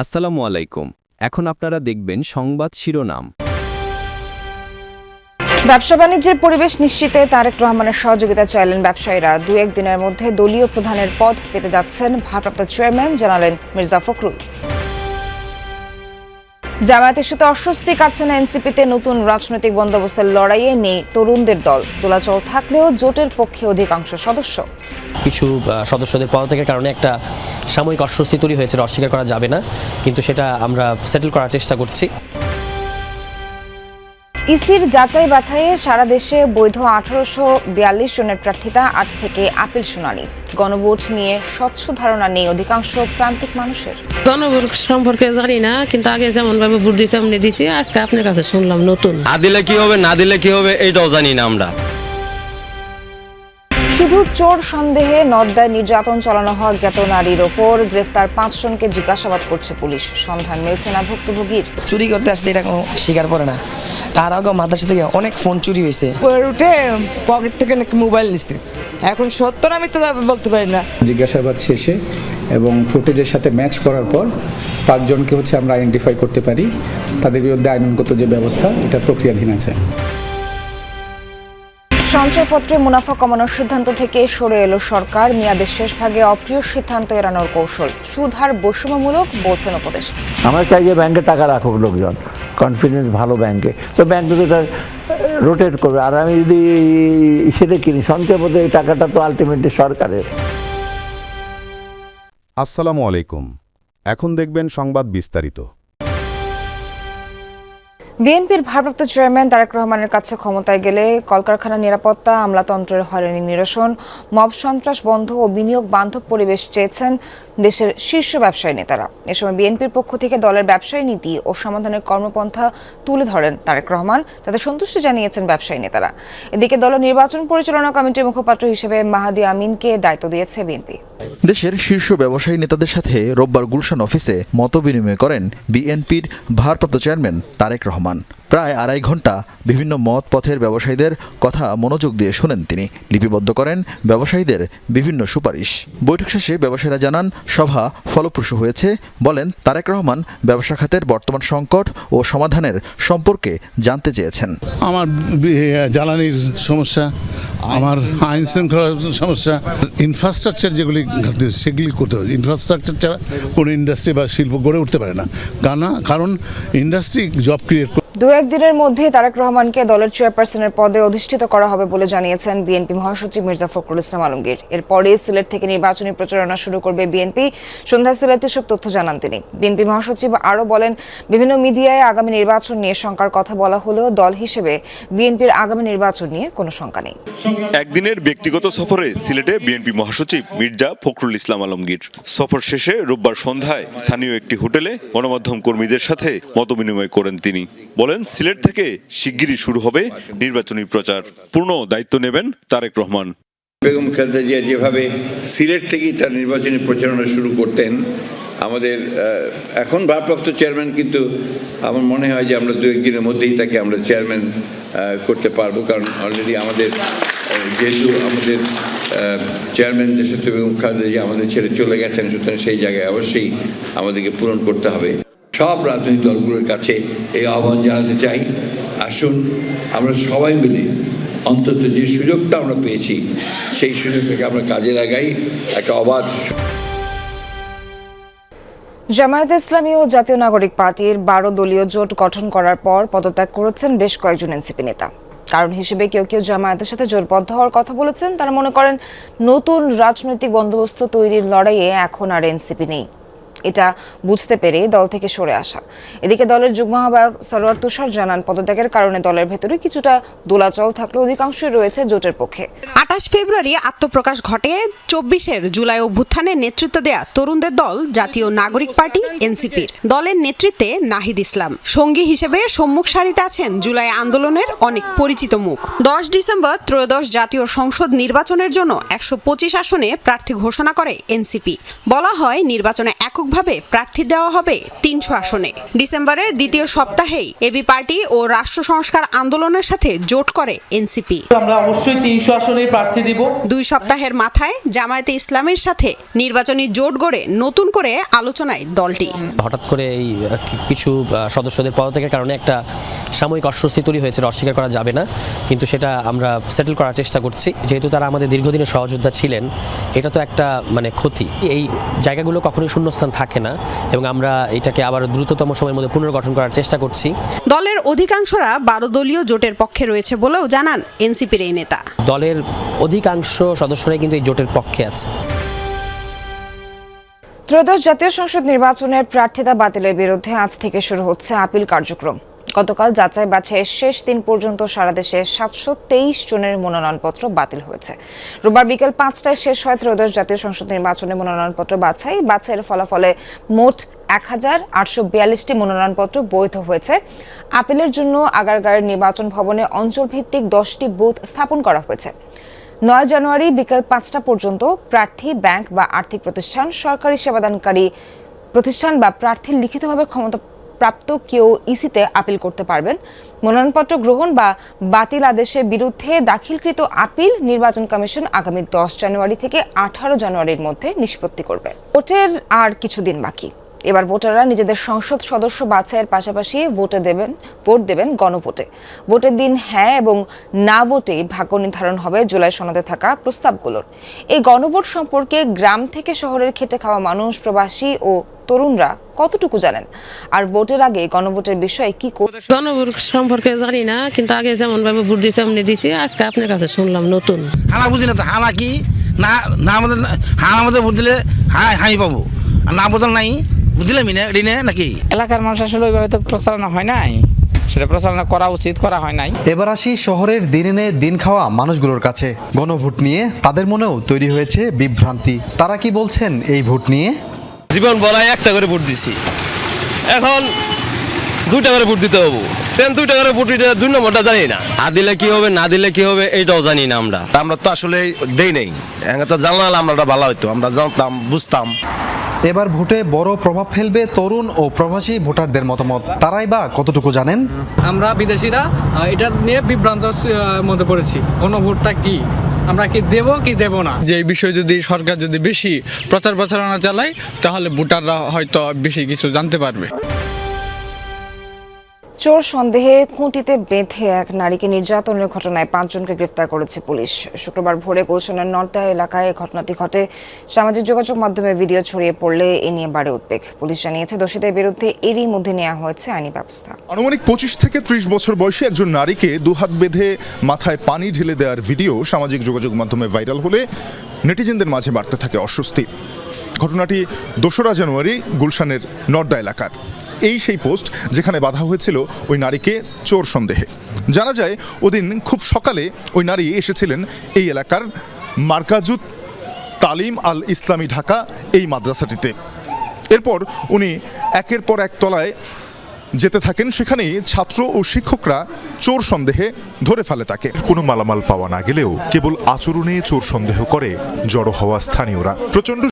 আসসালামু আলাইকুম। এখন আপনারা দেখবেন সংবাদ শিরোনাম। ব্যবসা বাণিজ্যের পরিবেশ নিশ্চিতে তারেক রহমানের সহযোগিতা চাইলেন ব্যবসায়ীরা। দু একদিনের মধ্যে দলীয় প্রধানের পদ পেতে যাচ্ছেন ভারপ্রাপ্ত চেয়ারম্যান জানালেন মির্জা ফখরুল। জামায়াত সাথে অস্বস্তি কাটছে না এনসিপিতে নতুন রাজনৈতিক বন্দোবস্তের লড়াইয়ে নেই তরুণদের দল। দোলাচল থাকলেও জোটের পক্ষে অধিকাংশ সদস্য। কিছু সদস্যদের পদত্যাগের কারণে একটা সাময়িক অস্বস্তি তৈরি হয়েছে অস্বীকার করা যাবে না। কিন্তু সেটা আমরা সেটেল করার চেষ্টা করছি। ইসির যাচাই বাছাইয়ে সারা দেশে বৈধ আঠারোশো বিয়াল্লিশ জনের প্রার্থিতা আজ থেকে আপিল শুনানি। গণভোট নিয়ে স্বচ্ছ ধারণা নেই অধিকাংশ প্রান্তিক মানুষের। গণভোট সম্পর্কে জানি না কিন্তু আগে যেমন ভাবে ভোট দিয়েছি। আজকে আপনার কাছে শুনলাম নতুন। না দিলে কি হবে না দিলে কি হবে এইটাও জানি না আমরা। শুধু চোর সন্দেহে নদ্দায় নির্যাতন চালানো হয় জ্ঞাত নারীর ওপর। গ্রেফতার পাঁচজনকে জিজ্ঞাসাবাদ করছে পুলিশ। সন্ধান মিলছে না ভুক্তভোগীর। চুরি করতে আসতে এটা কোনো স্বীকার করে না। তার আগে মাদ্রাসা থেকে অনেক ফোন চুরি হয়েছে। উঠে পকেট থেকে নাকি মোবাইল নিচ্ছে এখন সত্তর আমি তো বলতে পারি না। জিজ্ঞাসাবাদ শেষে এবং ফুটেজের সাথে ম্যাচ করার পর পাঁচজনকে হচ্ছে আমরা আইডেন্টিফাই করতে পারি। তাদের বিরুদ্ধে আইনগত যে ব্যবস্থা এটা প্রক্রিয়াধীন আছে। সঞ্চয়পত্রে মুনাফা কমানোর সিদ্ধান্ত থেকে সরে এলো সরকার। মেয়াদের শেষ ভাগে অপ্রিয় সিদ্ধান্ত এড়ানোর কৌশল। সুধার বৈষম্যমূলক বলছেন উপদেষ্টা। আমরা চাই যে ব্যাংকে টাকা রাখুক লোকজন। কনফিডেন্স ভালো ব্যাংকে। তো ব্যাংক তো এটা রোটেট করবে। আর আমি যদি সেটা কিনি সঞ্চয়পত্রে এই টাকাটা তো আলটিমেটলি সরকারের। আসসালামু আলাইকুম। এখন দেখবেন সংবাদ বিস্তারিত। বিএনপির ভারপ্রাপ্ত চেয়ারম্যান তারেক রহমানের কাছে ক্ষমতায় গেলে কলকারখানা নিরাপত্তা, আমলাতন্ত্রের হয়রানি, নিরসন, মব সন্ত্রাস বন্ধ ও বিনিয়োগ বান্ধব পরিবেশ চেয়েছেন দেশের শীর্ষ ব্যবসায়ী নেতারা। এ সময় বিএনপির পক্ষ থেকে দলের ব্যবসায়ী নীতি ও সমাধানের কর্মপন্থা তুলে ধরেন তারেক রহমান। তাতে সন্তুষ্টি জানিয়েছেন ব্যবসায়ী নেতারা। এদিকে দল নির্বাচন পরিচালনা কমিটির মুখপাত্র হিসেবে মাহাদি আমিনকে দায়িত্ব দিয়েছে বিএনপি। দেশের শীর্ষ ব্যবসায়ী নেতাদের সাথে রোববার গুলশান অফিসে মত বিনিময় করেন বিএনপির ভারপ্রাপ্ত চেয়ারম্যান তারেক রহমান। প্রায় আড়াই ঘণ্টা বিভিন্ন মত পথের ব্যবসায়ীদের কথা মনোযোগ দিয়ে শোনেন তিনি। লিপিবদ্ধ করেন ব্যবসায়ীদের বিভিন্ন সুপারিশ। বৈঠক শেষে ব্যবসায়ীরা জানান, সভা ফলপ্রসূ হয়েছে। বলেন, তারেক রহমান ব্যবসা খাতের বর্তমান সংকট ও সমাধানের সম্পর্কে জানতে চেয়েছেন। আমার জ্বালানির সমস্যা আমার আইন শৃঙ্খলা সমস্যা ইনফ্রাস্ট্রাকচার যেগুলি ঘাটতি, সেগুলি করতে হবে। ইনফ্রাস্ট্রাকচার ছাড়া কোনো ইন্ডাস্ট্রি বা শিল্প গড়ে উঠতে পারে না। কারণ ইন্ডাস্ট্রি জব ক্রিয়েট দু একদিনের মধ্যে তারেক রহমানকে দলের চেয়ারপারসনের পদে অধিষ্ঠিত করা হবে বলে জানিয়েছেন বিএনপি মহাসচিব মির্জা ফখরুল ইসলাম আলমগীর। এরপরে সিলেট থেকে নির্বাচনী প্রচারণা শুরু করবে বিএনপি। সন্ধ্যায় সিলেটে সব তথ্য জানান তিনি। বিএনপি মহাসচিব আরও বলেন, বিভিন্ন মিডিয়ায় আগামী নির্বাচন নিয়ে শঙ্কার কথা বলা হলেও দল হিসেবে বিএনপির আগামী নির্বাচন নিয়ে কোনো শঙ্কা নেই। একদিনের ব্যক্তিগত সফরে সিলেটে বিএনপি মহাসচিব মির্জা ফখরুল ইসলাম আলমগীর। সফর শেষে রোববার সন্ধ্যায় স্থানীয় একটি হোটেলে গণমাধ্যম কর্মীদের সাথে মতবিনিময় করেন তিনি। বলেন, সিলেট থেকে শিগগিরই শুরু হবে নির্বাচনী প্রচার। পূর্ণ দায়িত্ব নেবেন তারেক রহমান। বেগম খালেদা জিয়া যেভাবে সিলেট থেকেই তার নির্বাচনী প্রচারণা শুরু করতেন, আমাদের এখন ভারপ্রাপ্ত চেয়ারম্যান কিন্তু আমার মনে হয় যে আমরা দু একদিনের মধ্যেই তাকে আমরা চেয়ারম্যান করতে পারব, কারণ অলরেডি আমাদের যেহেতু আমাদের চেয়ারম্যান দেশত্ব বেগম খালেদা জিয়া আমাদের ছেড়ে চলে গেছেন, সুতরাং সেই জায়গায় অবশ্যই আমাদেরকে পূরণ করতে হবে। সব রাজনৈতিক দলগুলোর কাছে এই আহ্বান জানাতে চাই। আসুন, আমরা সবাই মিলে অন্তত যে সুযোগটা আমরা পেয়েছি, সেই সুযোগটাকে আমরা কাজে লাগাই। একটা অবাধ জামায়াত ইসলামী ও জাতীয় নাগরিক পার্টির বারো দলীয় জোট গঠন করার পর পদত্যাগ করেছেন বেশ কয়েকজন এনসিপি নেতা। কারণ হিসেবে কেউ কেউ জামায়াতের সাথে জোটবদ্ধ হওয়ার কথা বলেছেন, তারা মনে করেন নতুন রাজনৈতিক বন্দোবস্ত তৈরির লড়াইয়ে এখন আর এনসিপি নেই। এটা বুঝতে পেরে দল থেকে সরে আসা। এদিকে দলের যুগ্ম আহ্বায়ক সরোয়ার তুষার জানান, পদত্যাগের কারণে দলের ভেতরে কিছুটা দোলাচল থাকলেও অধিকাংশই রয়েছে জোটের পক্ষে। আঠাশ ফেব্রুয়ারি আত্মপ্রকাশ ঘটে, চব্বিশের জুলাই অভ্যুত্থানে নেতৃত্ব দেয়া তরুণদের দল, জাতীয় নাগরিক পার্টি, এনসিপির। দলের নেতৃত্বে নাহিদ ইসলাম। সঙ্গী হিসেবে সম্মুখ সারিতে আছেন জুলাই আন্দোলনের অনেক পরিচিত মুখ। দশ ডিসেম্বর ত্রয়োদশ জাতীয় সংসদ নির্বাচনের জন্য একশো পঁচিশ আসনে প্রার্থী ঘোষণা করে এনসিপি। বলা হয়, নির্বাচনে এক এককভাবে প্রার্থী দেওয়া হবে তিনশো আসনে। ডিসেম্বরে দ্বিতীয় সপ্তাহেই এবি পার্টি ও রাষ্ট্র সংস্কার আন্দোলনের সাথে জোট করে এনসিপি। আমরা অবশ্যই তিনশো আসনের প্রার্থী দিব। দুই সপ্তাহের মাথায় জামায়াতে ইসলামের সাথে নির্বাচনী জোট গড়ে নতুন করে আলোচনায় দলটি। হঠাৎ করে এই কিছু সদস্যদের পদত্যাগের কারণে একটা সাময়িক অস্বস্তি তৈরি হয়েছে অস্বীকার করা যাবে না। কিন্তু সেটা আমরা সেটেল করার চেষ্টা করছি। যেহেতু তারা আমাদের দীর্ঘদিনের সহযোদ্ধা ছিলেন এটা তো একটা মানে ক্ষতি। এই জায়গাগুলো কখনোই শূন্যস্থান থাকে না এবং আমরা এটাকে আবার দ্রুততম সময়ের মধ্যে পুনর্গঠন করার চেষ্টা করছি। দলের অধিকাংশরা বারো দলীয় জোটের পক্ষে রয়েছে বলেও জানান এনসিপির এই নেতা। দলের অধিকাংশ সদস্যরাই কিন্তু এই জোটের পক্ষে আছে। ত্রয়োদশ জাতীয় সংসদ নির্বাচনের প্রার্থিতা বাতিলের বিরুদ্ধে আজ থেকে শুরু হচ্ছে আপিল কার্যক্রম। গতকাল যাচাই বাছাইয়ের শেষ দিন পর্যন্ত সারা দেশে সাতশো তেইশ জনের মনোনয়নপত্র বাতিল হয়েছে। রোববার বিকেল পাঁচটায় শেষ হয় ত্রয়োদশ জাতীয় সংসদ নির্বাচনে মনোনয়নপত্র বাছাই। বাছাইয়ের ফলাফলে মোট এক হাজার আটশো বিয়াল্লিশটি মনোনয়নপত্র বৈধ হয়েছে। আপিলের জন্য আগারগাঁয়ের নির্বাচন ভবনে অঞ্চলভিত্তিক দশটি বুথ স্থাপন করা হয়েছে। নয় জানুয়ারি বিকেল পাঁচটা পর্যন্ত প্রার্থী ব্যাংক বা আর্থিক প্রতিষ্ঠান, সরকারি সেবাদানকারী প্রতিষ্ঠান বা প্রার্থীর লিখিতভাবে ক্ষমতা প্রাপ্ত কেউ ইসিতে আপিল করতে পারবেন। মনোনয়নপত্র গ্রহণ বা বাতিল আদেশের বিরুদ্ধে দাখিলকৃত আপিল নির্বাচন কমিশন আগামী দশ জানুয়ারি থেকে আঠারো জানুয়ারির মধ্যে নিষ্পত্তি করবে। ভোটের আর কিছুদিন বাকি। এবার ভোটাররা নিজেদের সংসদ সদস্য বাছাইয়ের পাশাপাশি ভোটে দেবেন, ভোট দেবেন গণভোটে। ভোটের দিন হ্যাঁ এবং না ভোটেই ভাগ্য নির্ধারণ হবে জুলাই সনদে থাকা প্রস্তাবগুলোর। এই গণভোট সম্পর্কে গ্রাম থেকে শহরের খেটে খাওয়া মানুষ, প্রবাসী ও তরুণরা কতটুকু জানেন? আর ভোটের আগে গণভোটের বিষয়ে কি গণভোট সম্পর্কে জানি না কিন্তু আগে যেমন ভাবে ভোট দিয়েছে এমনি দিছি আজকে আপনার কাছে শুনলাম নতুন। হানা বুঝি না তো হানা কি? না না আমাদের হানা আমাদের ভোট দিলে হাই হাই পাবো। আর না বদল নাই এটি না নাকি? এলাকার মানুষ আসলে ওইভাবে তো প্রচারণা হয় নাই। সেটা প্রচারণা করা উচিত করা হয় নাই। এবার আসি শহরের দিন এনে দিন খাওয়া মানুষগুলোর কাছে। গণভোট নিয়ে তাদের মনেও তৈরি হয়েছে বিভ্রান্তি। তারা কি বলছেন এই ভোট নিয়ে? জীবন বলাই একটা করে ভোট দিছি। এখন দুইটা করে ভোট দিতে হব। তেন দুইটা করে ভোট দিতে দুই নম্বরটা জানি না। আর দিলে কি হবে না দিলে কি হবে এইটাও জানি না আমরা। আমরা তো আসলে দেই নেই। এখানে তো জানলাম আমরা ভালো হইতো। আমরা জানতাম বুঝতাম। এবার ভোটে বড় প্রভাব ফেলবে তরুণ ও প্রবাসী ভোটারদের মতামত। তারাই বা কতটুকু জানেন? আমরা বিদেশিরা এটা নিয়ে বিভ্রান্ত মধ্যে পড়েছি। গণভোটটা কি? আমরা কি দেব কি দেব না? যে এই বিষয়ে যদি সরকার যদি বেশি প্রচার প্রচারণা চালায়, তাহলে ভোটাররা হয়তো বেশি কিছু জানতে পারবে। চোর সন্দেহে খুঁটিতে বেঁধে এক নারীকে নির্যাতনের ঘটনায় পাঁচজনকে গ্রেফতার করেছে পুলিশ। শুক্রবার ভোরে গুলশানের নর্দা এলাকায় ঘটনাটি ঘটে। সামাজিক যোগাযোগ মাধ্যমে ভিডিও ছড়িয়ে পড়লে এ নিয়ে বাড়ে উদ্বেগ। পুলিশ জানিয়েছে, দোষীদের বিরুদ্ধে এরই মধ্যে নেওয়া হয়েছে আইনি ব্যবস্থা। আনুমানিক পঁচিশ থেকে ত্রিশ বছর বয়সী একজন নারীকে দুহাত বেঁধে মাথায় পানি ঢেলে দেওয়ার ভিডিও সামাজিক যোগাযোগ মাধ্যমে ভাইরাল হলে নেটিজেনদের মাঝে বাড়তে থাকে অস্বস্তি। ঘটনাটি দোসরা জানুয়ারি গুলশানের নর্দা এলাকার। এই সেই পোস্ট যেখানে বাধা হয়েছিল ওই নারীকে চোর সন্দেহে। জানা যায়, ওদিন খুব সকালে ওই নারী এসেছিলেন এই এলাকার মার্কাজুত তালিম আল ইসলামী ঢাকা এই মাদ্রাসাটিতে। এরপর উনি একের পর এক তলায় যেতে থাকেন, সেখানেই ছাত্র ও শিক্ষকরা চোর সন্দেহে ধরে ফেলে তাকে। কোনো মালামাল পাওয়া না গেলেও কেবল আচরণে চোর সন্দেহ করে, জড়ো হওয়া স্থানীয়রা। প্রচণ্ড